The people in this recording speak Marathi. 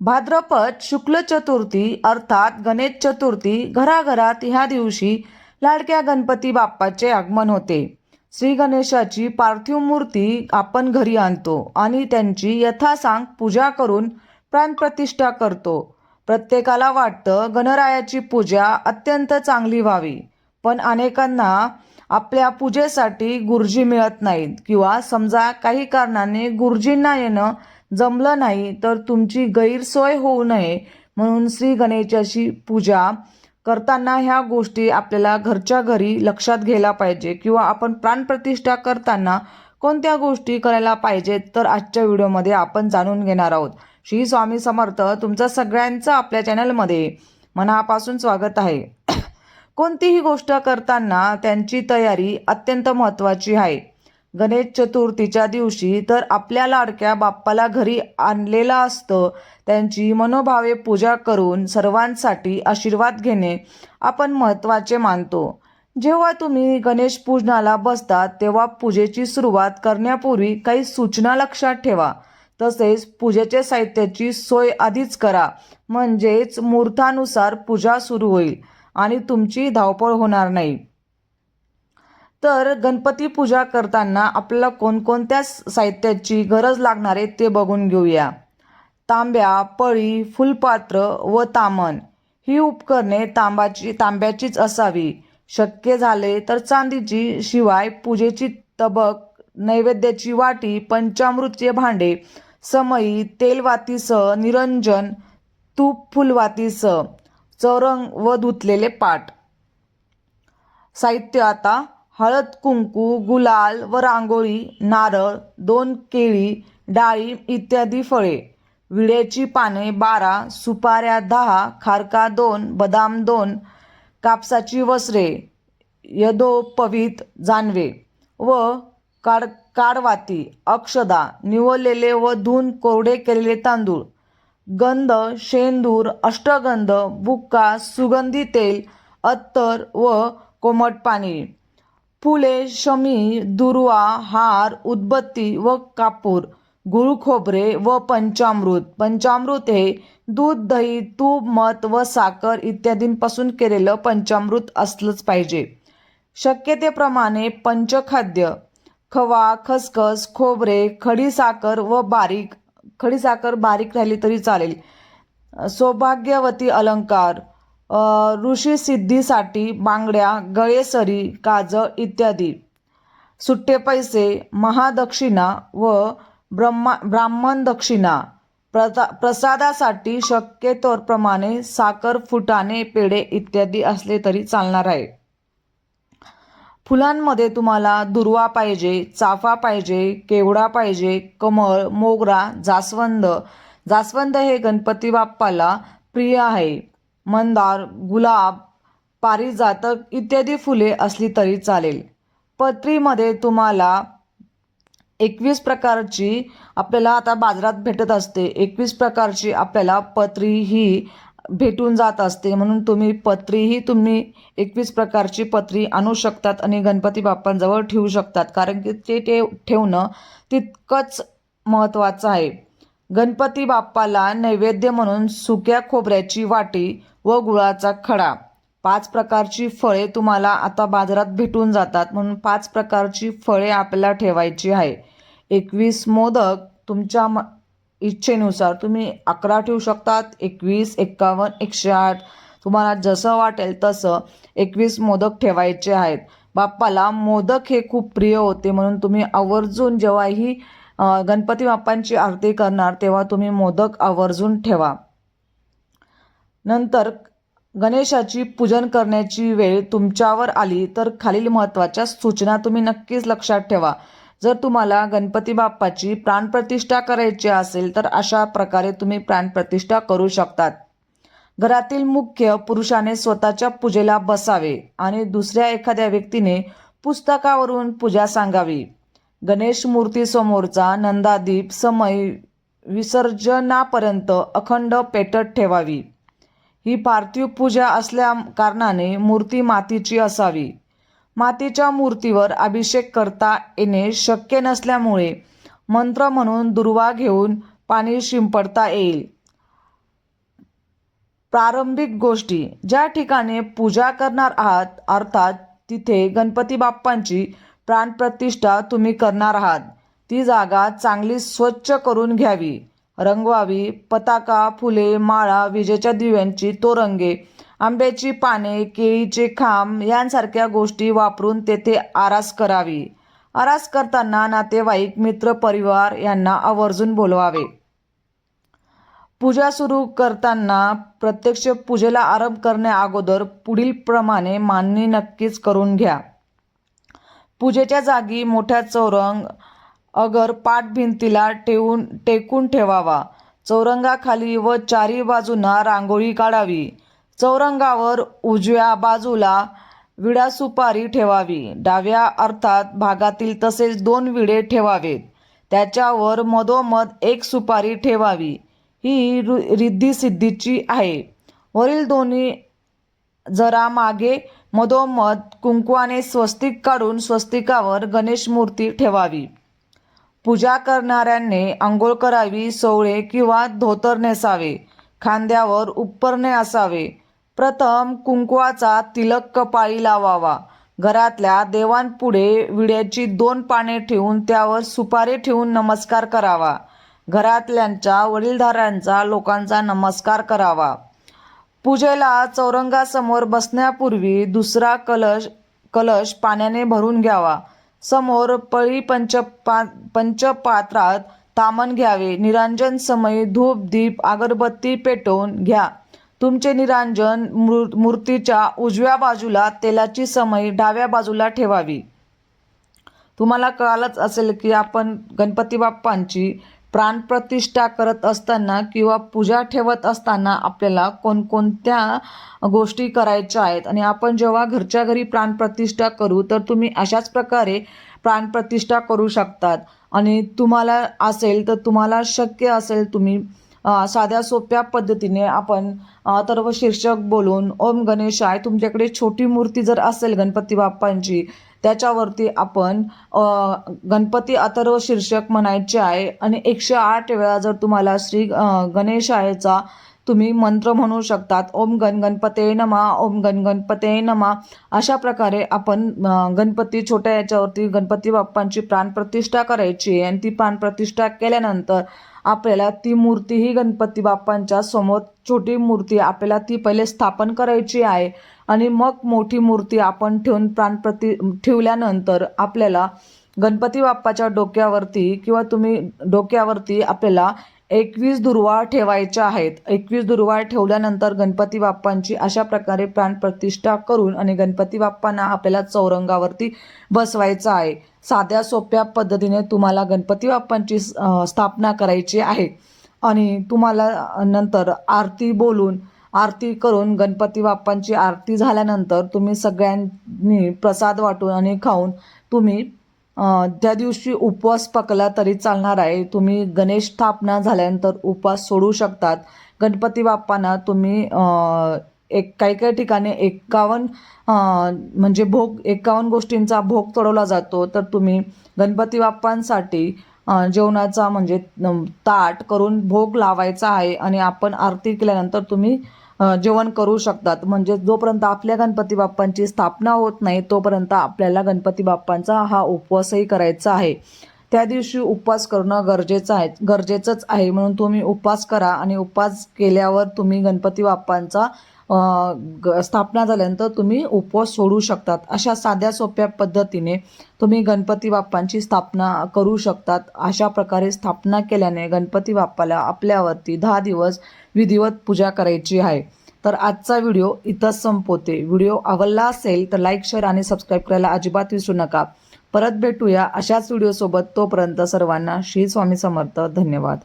भाद्रपद शुक्ल चतुर्थी अर्थात गणेश चतुर्थी घराघरात ह्या दिवशी लाडक्या गणपती बाप्पाचे आगमन होते. श्री गणेशाची पार्थिव मूर्ती आपण घरी आणतो आणि त्यांची यथासांग पूजा करून प्राणप्रतिष्ठा करतो. प्रत्येकाला वाटतं गणरायाची पूजा अत्यंत चांगली व्हावी पण अनेकांना आपल्या पूजेसाठी गुरुजी मिळत नाहीत किंवा समजा काही कारणाने गुरुजींना येणं जमलं नाही तर तुमची गैरसोय होऊ नये म्हणून श्री गणेशाची पूजा करताना ह्या गोष्टी आपल्याला घरच्या घरी लक्षात घ्यायला पाहिजे किंवा आपण प्राणप्रतिष्ठा करताना कोणत्या गोष्टी करायला पाहिजेत तर आजच्या व्हिडिओमध्ये आपण जाणून घेणार आहोत. श्री स्वामी समर्थ तुमचं सगळ्यांचं आपल्या चॅनलमध्ये मनापासून स्वागत आहे. कोणतीही गोष्ट करताना त्यांची तयारी अत्यंत महत्त्वाची आहे. गणेश चतुर्थीच्या दिवशी तर आपल्या लाडक्या बाप्पाला घरी आणलेलं असतं. त्यांची मनोभावे पूजा करून सर्वांसाठी आशीर्वाद घेणे आपण महत्त्वाचे मानतो. जेव्हा तुम्ही गणेश पूजनाला बसतात तेव्हा पूजेची सुरुवात करण्यापूर्वी काही सूचना लक्षात ठेवा. तसेच पूजेच्या साहित्याची सोय आधीच करा. म्हणजेच मुहूर्तानुसार पूजा सुरू होईल आणि तुमची धावपळ होणार नाही. तर गणपती पूजा करताना आपल्याला कोणकोणत्या साहित्याची गरज लागणार आहे ते बघून घेऊया. तांब्या पळी फुलपात्र व तामण ही उपकरणे तांबाची तांब्याचीच असावी. शक्य झाले तर चांदीची शिवाय पूजेची तबक नैवेद्याची वाटी पंचामृतचे भांडे समई तेलवातीसह निरंजन तूप फुलवातीसह चौरंग व धुतलेले पाट. साहित्य आता हळद कुंकू गुलाल व रांगोळी नारळ दोन केळी डाळिंब इत्यादी फळे. विड्याची पाने बारा सुपाऱ्या दहा खारका दोन बदाम दोन कापसाची वस्त्रे यदोपवीत जानवे व काड काडवाती अक्षदा निवलेले व धून कोरडे केलेले तांदूळ. गंध शेंदूर अष्टगंध बुक्का सुगंधी तेल अत्तर व कोमट पाणी. फुले शमी दुर्वा हार उदबत्ती व कापूर गुळ खोबरे व पंचामृत. पंचामृत हे दूध दही तूप मध व साखर इत्यादींपासून केलेलं पंचामृत असलंच पाहिजे. शक्यतेप्रमाणे पंचखाद्य खवा खसखस खोबरे खडीसाखर व बारीक खडीसाखर बारीक राहिली तरी चालेल. सौभाग्यवती अलंकार ऋषी सिद्धीसाठी बांगड्या गळेसरी काजळ इत्यादी. सुट्टे पैसे महादक्षिणा व ब्रह्मा ब्राह्मण दक्षिणा. प्रता प्रसादासाठी शक्यतोरप्रमाणे साखर फुटाणे पेढे इत्यादी असले तरी चालणार आहे. फुलांमध्ये तुम्हाला दुर्वा पाहिजे चाफा पाहिजे केवडा पाहिजे कमळ मोगरा जास्वंद. जास्वंद हे गणपती बाप्पाला प्रिय आहे. मंदार गुलाब पारिजातक इत्यादी फुले असली तरी चालेल. पत्रीमध्ये तुम्हाला एकवीस प्रकारची आपल्याला आता बाजारात भेटत असते. एकवीस प्रकारची आपल्याला पत्री ही भेटून जात असते. म्हणून तुम्ही पत्रीही तुम्ही एकवीस प्रकारची पत्री आणू शकतात आणि गणपती बाप्पांजवळ ठेवू शकतात. कारण की ते ठेव ठेवणं तितकंच महत्त्वाचं आहे. गणपती बाप्पाला नैवेद्य म्हणून सुक्या खोबऱ्याची वाटी व गुळाचा खडा. पाच प्रकारची फळे तुम्हाला आता बाजारात भेटून जातात म्हणून पाच प्रकारची फळे आपल्याला ठेवायची आहे. एकवीस मोदक तुमच्या म इच्छेनुसार तुम्ही अकरा ठेवू शकतात. एकवीस एक्कावन्न एकशे आठ. तुम्हाला जसं वाटेल तसं एकवीस मोदक ठेवायचे आहेत. बाप्पाला मोदक हे खूप प्रिय होते म्हणून तुम्ही आवर्जून जेव्हाही गणपती बाप्पांची आरती करणार तेव्हा तुम्ही मोदक आवर्जून ठेवा. नंतर गणेशाची पूजन करण्याची वेळ तुमच्यावर आली तर खालील महत्त्वाच्या सूचना तुम्ही नक्कीच लक्षात ठेवा. जर तुम्हाला गणपती बाप्पाची प्राणप्रतिष्ठा करायची असेल तर अशा प्रकारे तुम्ही प्राणप्रतिष्ठा करू शकतात. घरातील मुख्य पुरुषाने स्वतःच्या पूजेला बसावे आणि दुसऱ्या एखाद्या व्यक्तीने पुस्तकावरून पूजा सांगावी. गणेश मूर्तीसमोरचा नंदादीप समय विसर्जनापर्यंत अखंड पेटत ठेवावी. ही पार्थिव पूजा असल्या कारणाने मूर्ती मातीची असावी. मातीच्या मूर्तीवर अभिषेक करता येणे शक्य नसल्यामुळे मंत्र म्हणून दुर्वा घेऊन पाणी शिंपडता येईल. प्रारंभिक गोष्टी. ज्या ठिकाणी पूजा करणार आहात अर्थात तिथे गणपती बाप्पांची प्राणप्रतिष्ठा तुम्ही करणार आहात. ती जागा चांगली स्वच्छ करून घ्यावी. रंगवावी पताका फुले माळा विजेच्या दिव्यांची तोरंगे आंब्याची पाने केळीचे खांब यांसारख्या गोष्टी वापरून तेथे आरास करावी. आरास करताना नातेवाईक मित्र परिवार यांना आवर्जून बोलवावे. पूजा सुरू करताना प्रत्यक्ष पूजेला आरंभ करण्या अगोदर पुढील प्रमाणे मांडणी नक्कीच करून घ्या. पूजेच्या जागी मोठ्या चौरंग अगर पाठ भिंतीला ठेवून टेकून ठेवावा. चौरंगाखाली व चारी बाजूंना रांगोळी काढावी. चौरंगावर उजव्या बाजूला विडा सुपारी ठेवावी. डाव्या अर्थात भागातील तसेच दोन विडे ठेवावेत. त्याच्यावर मधोमध एक सुपारी ठेवावी. ही रु- रिद्धी सिद्धीची आहे. वरील दोन्ही जरा मागे मधोमध कुंकवाने स्वस्तिक काढून स्वस्तिकावर गणेश मूर्ती ठेवावी. पूजा करणाऱ्यांनी आंघोळ करावी सोवळे किंवा धोतर नेसावे खांद्यावर उपरणे असावे. प्रथम कुंकवाचा तिलक कपाळी लावावा. घरातल्या देवांपुढे विड्याची दोन पाने ठेवून त्यावर सुपारी ठेवून नमस्कार करावा. घरातल्यांच्या वडीलधाऱ्यांचा लोकांचा नमस्कार करावा. पूजेला चौरंगासमोर बसण्यापूर्वी दुसरा कलश कलश पाण्याने भरून घ्यावा. समोर पळी पंच पंचपात्रात तामण घ्यावे. निरांजन समयी धूप दीप अगरबत्ती पेटवून घ्या. तुमचे निरांजन मूर मूर्तीच्या उजव्या बाजूला तेलाची समयी डाव्या बाजूला ठेवावी. तुम्हाला कळालंच असेल की आपण गणपती बाप्पांची प्राणप्रतिष्ठा करत असताना किंवा पूजा ठेवत असताना आपल्याला कोणकोणत्या गोष्टी करायच्या आहेत? आणि आपण जेव्हा घरच्या घरी प्राणप्रतिष्ठा करू तर तुम्ही अशाच प्रकारे प्राणप्रतिष्ठा करू शकतात. आणि तुम्हाला असेल तर तुम्हाला शक्य असेल तुम्ही साध्या सोप्या पद्धतीने आपण अथर्व शीर्षक बोलून ओम गणेशाय तुमच्याकडे छोटी मूर्ती जर असेल गणपती बाप्पांची त्याच्यावरती आपण गणपती अथर्व शीर्षक म्हणायचे आहे. आणि एकशे आठ वेळा जर तुम्हाला श्री गणेशायचा तुम्ही मंत्र म्हणू शकतात ओम गण गणपते नमा ओम गण गणपते नमा अशा प्रकारे आपण गणपती छोट्या याच्यावरती गणपती बाप्पांची प्राणप्रतिष्ठा करायची आहे. आणि ती प्राणप्रतिष्ठा केल्यानंतर आपल्याला ती मूर्ती ही गणपती बाप्पांच्या समोर छोटी मूर्ती आपल्याला ती पहिले स्थापन करायची आहे. आणि मग मोठी मूर्ती आपण ठेवून प्राणप्रति ठेवल्यानंतर आपल्याला गणपती बाप्पाच्या डोक्यावरती किंवा तुम्ही डोक्यावरती आपल्याला एकवीस दुर्वा ठेवायच्या आहेत. एकवीस दुर्वा ठेवल्यानंतर गणपती बाप्पांची अशा प्रकारे प्राणप्रतिष्ठा करून आणि गणपती बाप्पांना आपल्याला चौरंगावरती बसवायचं आहे. साध्या सोप्या पद्धतीने तुम्हाला गणपती बाप्पांची स्थापना करायची आहे. आणि तुम्हाला नंतर आरती बोलून आरती करून गणपती बाप्पांची आरती झाल्यानंतर तुम्ही सगळ्यांनी प्रसाद वाटून आणि खाऊन तुम्ही त्या दिवशी उपवास पकला तरी चालणार आहे. तुम्ही गणेश स्थापना झाल्यानंतर उपवास सोडू शकतात. गणपती बाप्पांना तुम्ही एक काही काही ठिकाणी एकावन्न म्हणजे भोग एकावन्न गोष्टींचा भोग चढवला जातो. तर तुम्ही गणपती बाप्पांसाठी जेवणाचा म्हणजे ताट करून भोग लावायचा आहे आणि आपण आरती केल्यानंतर तुम्ही जेवण करू शकतात. म्हणजे जोपर्यंत आपल्या गणपती बाप्पांची स्थापना होत नाही तोपर्यंत आपल्याला गणपती बाप्पांचा हा उपवासही करायचा आहे. त्या दिवशी उपवास करणं गरजेचं आहे गरजेचंच आहे. म्हणून तुम्ही उपवास करा आणि उपवास केल्यावर तुम्ही गणपती बाप्पांचा ग- स्थापना झाल्यानंतर तुम्ही उपवास सोडू शकतात. अशा साध्या सोप्या पद्धतीने तुम्ही गणपती बाप्पांची स्थापना करू शकतात. अशा प्रकारे स्थापना केल्याने गणपती बाप्पाला आपल्यावरती दहा दिवस विधिवत पूजा करायची आहे. तर आजचा व्हिडिओ इथंच संपवते. व्हिडिओ आवडला असेल तर लाईक शेअर आणि सबस्क्राईब करायला अजिबात विसरू नका. परत भेटूया अशाच व्हिडिओसोबत. तोपर्यंत सर्वांना श्री स्वामी समर्थ. धन्यवाद.